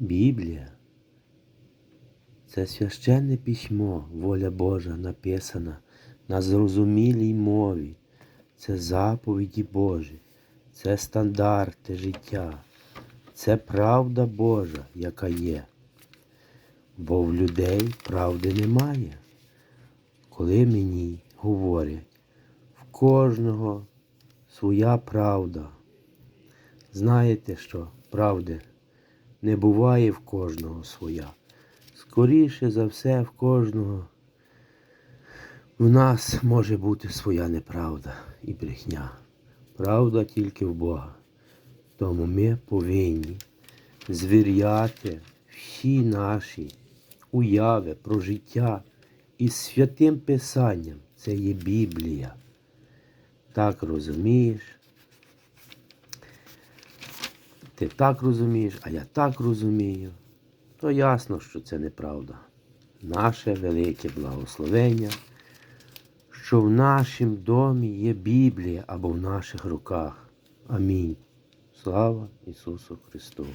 Біблія це священне письмо, воля Божа написана на зрозумілій мові. Це заповіді Божі, це стандарти життя, це правда Божа, яка є. Бо в людей правди немає. Коли мені говорять, в кожного своя правда. Знаєте що, правди не буває в кожного своя. Скоріше за все, в кожного в нас може бути своя неправда і брехня. Правда тільки в Бога. Тому ми повинні звіряти всі наші уяви про життя із святим Писанням. Це є Біблія. Так розумієш? Ти так розумієш, а я так розумію. То ясно, що це неправда. Наше велике благословення, що в нашому домі є Біблія або в наших руках. Амінь. Слава Ісусу Христу!